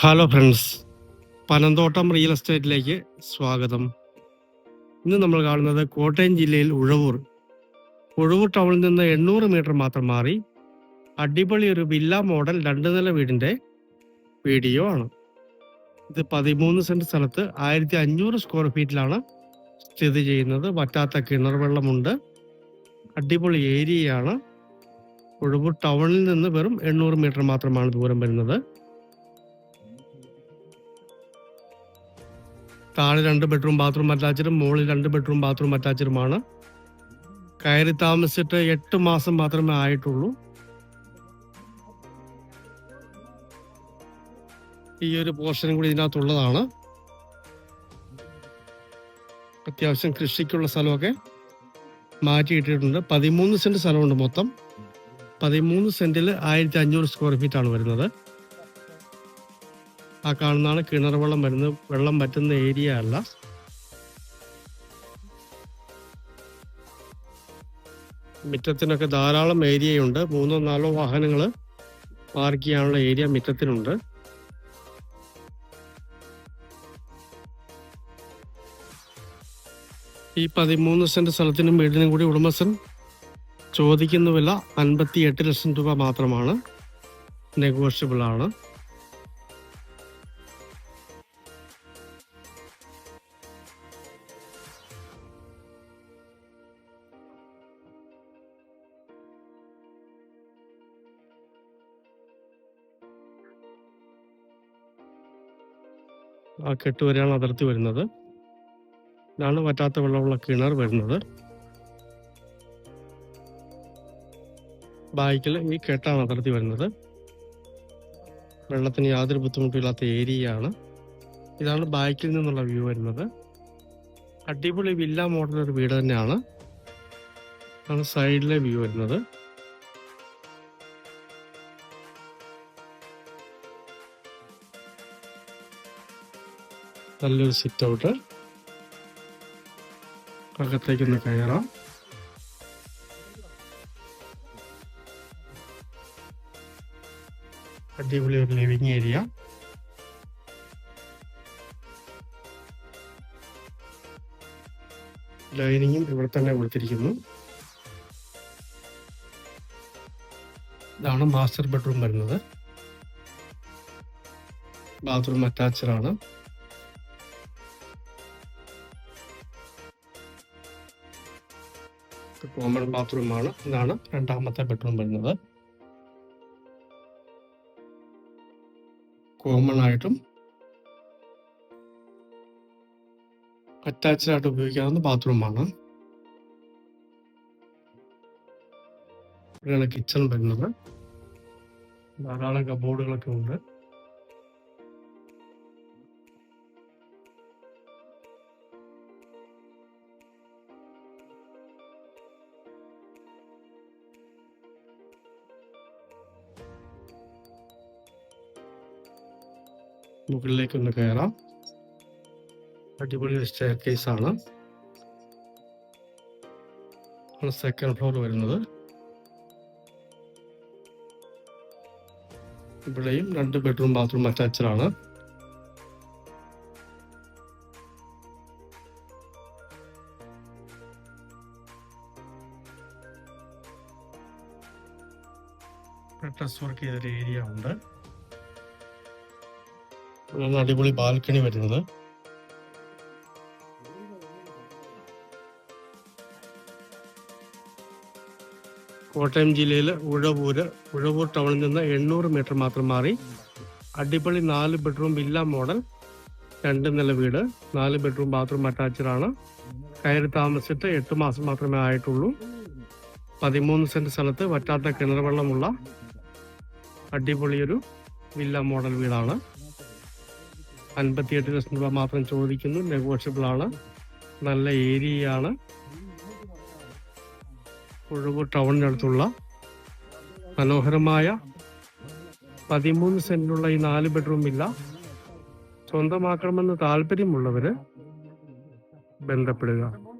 Hello friends Panamthottam real എസ്റ്റേറ്റിലേക്ക് സ്വാഗതം. ഇന്ന് നമ്മൾ കാണുന്നത് കോട്ടയം ജില്ലയിൽ ഉഴവൂർ. ഉഴവൂർ ടൗണിൽ നിന്ന് എണ്ണൂറ് മീറ്റർ മാത്രം മാറി അടിപൊളി ഒരു വില്ല മോഡൽ രണ്ട് നില വീടിന്റെ വീഡിയോ ആണ്. ഇത് പതിമൂന്ന് സെന്റ് സ്ഥലത്ത് ആയിരത്തി അഞ്ഞൂറ് സ്ക്വയർ ഫീറ്റിലാണ് സ്ഥിതി ചെയ്യുന്നത്. വറ്റാത്ത കിണർ വെള്ളമുണ്ട് അടിപൊളി ഏരിയയാണ് ഉഴവൂർ ടൗണിൽ നിന്ന് വെറും എണ്ണൂറ് മീറ്റർ മാത്രമാണ് ദൂരം വരുന്നത്. താഴെ രണ്ട് ബെഡ്റൂം ബാത്റൂം അറ്റാച്ചഡും മുകളിൽ രണ്ട് ബെഡ്റൂം ബാത്റൂം അറ്റാച്ചഡുമാണ് കയറി താമസിച്ചിട്ട് എട്ട് മാസം മാത്രമേ ആയിട്ടുള്ളൂ. ഈ ഒരു പോർഷനും കൂടി ഇതിനകത്തുള്ളതാണ്. അത്യാവശ്യം കൃഷിക്കുള്ള സ്ഥലമൊക്കെ മാറ്റിയിട്ടിട്ടുണ്ട് പതിമൂന്ന് സെന്റ് സ്ഥലമുണ്ട് മൊത്തം. പതിമൂന്ന് സെന്റിൽ ആയിരത്തി അഞ്ഞൂറ് സ്ക്വയർ ഫീറ്റ് ആണ് വരുന്നത്. ആ കാണുന്നതാണ് കിണർ വെള്ളം വരുന്നത് വെള്ളം പറ്റുന്ന ഏരിയ അല്ല. മിറ്റത്തിനൊക്കെ ധാരാളം ഏരിയയുണ്ട്. മൂന്നോ നാലോ വാഹനങ്ങൾ പാർക്ക് ചെയ്യാനുള്ള ഏരിയ മിറ്റത്തിനുണ്ട്. ഈ പതിമൂന്ന് സെന്റ് സ്ഥലത്തിനും വീടിനും കൂടി ഉടമസ്ഥൻ ചോദിക്കുന്ന വില അൻപത്തി എട്ട് ലക്ഷം രൂപ മാത്രമാണ്. നെഗോഷ്യബിൾ ആണ് ആ കെട്ട് വരെയാണ് അതിർത്തി വരുന്നത്. ഇതാണ് വറ്റാത്ത വെള്ളമുള്ള കിണർ വരുന്നത്. ബാക്കിൽ ഈ കെട്ടാണ് അതിർത്തി വരുന്നത്. വെള്ളത്തിന് യാതൊരു ബുദ്ധിമുട്ടില്ലാത്ത ഏരിയയാണ്. ഇതാണ് ബാക്കിൽ നിന്നുള്ള വ്യൂ വരുന്നത്. അടിപൊളി വില്ല മോഡൽ ഒരു വീട് തന്നെയാണ്. ആണ് സൈഡിലെ വ്യൂ വരുന്നത്. നല്ലൊരു സിറ്റ് ഔട്ട് അകത്തേക്കൊന്ന് കയറാം. അടിപൊളി ഒരു ലിവിങ് ഏരിയ ലൈനിങ്ങും ഇവിടെ തന്നെ കൊടുത്തിരിക്കുന്നു. ഇതാണ് മാസ്റ്റർ ബെഡ്റൂം വരുന്നത്. ബാത്റൂം അറ്റാച്ച്ഡ് ആണ്. കോമൺ ബാത്റൂമാണ്. ഇതാണ് രണ്ടാമത്തെ ബെഡ്റൂം വരുന്നത്. കോമൺ ആയിട്ടും അറ്റാച്ച്ഡ് ആയിട്ട് ഉപയോഗിക്കാവുന്ന ബാത്റൂമാണ്. ഇവിടെയാണ് കിച്ചൺ വരുന്നത്. ധാരാളം കബോർഡുകളൊക്കെ ഉണ്ട്. മുകളിലേക്ക് ഒന്ന് കയറാം. അടിപൊളി സ്റ്റെയർ ആണ്. സെക്കൻഡ് ഫ്ലോർ വരുന്നത്. ഇവിടെയും രണ്ട് ബെഡ്റൂം ബാത്റൂം അറ്റാച്ചഡാണ് ഡ്രസ് വർക്ക് ചെയ്തൊരു ഏരിയ ഉണ്ട്. ഇതാണ് അടിപൊളി ബാൽക്കണി വരുന്നത്. കോട്ടയം ജില്ലയിലെ ഉഴവൂര് ഉഴവൂർ ടൗണിൽ നിന്ന് എണ്ണൂറ് മീറ്റർ മാത്രം മാറി. അടിപൊളി നാല് ബെഡ്റൂം വില്ല മോഡൽ രണ്ട് നില വീട് നാല് ബെഡ്റൂം ബാത്റൂം അറ്റാച്ച്ഡ് ആണ്. കയറി താമസിച്ചിട്ട് എട്ട് മാസം മാത്രമേ ആയിട്ടുള്ളൂ. പതിമൂന്ന് സെന്റ് സ്ഥലത്ത് വറ്റാത്ത കിണർ വെള്ളമുള്ള അടിപൊളിയൊരു വില്ല മോഡൽ വീടാണ്. അൻപത്തിയെട്ട് ലക്ഷം രൂപ മാത്രം ചോദിക്കുന്നു. നെഗോഷ്യബിൾ ആണ്. നല്ല ഏരിയയാണ്. ഉഴവൂർ ടൗണിനടുത്തുള്ള മനോഹരമായ പതിമൂന്ന് സെന്റിലുള്ള ഈ നാല് ബെഡ്റൂം ഇല്ല. സ്വന്തമാക്കണമെന്ന് താല്പര്യമുള്ളവര് ബന്ധപ്പെടുക.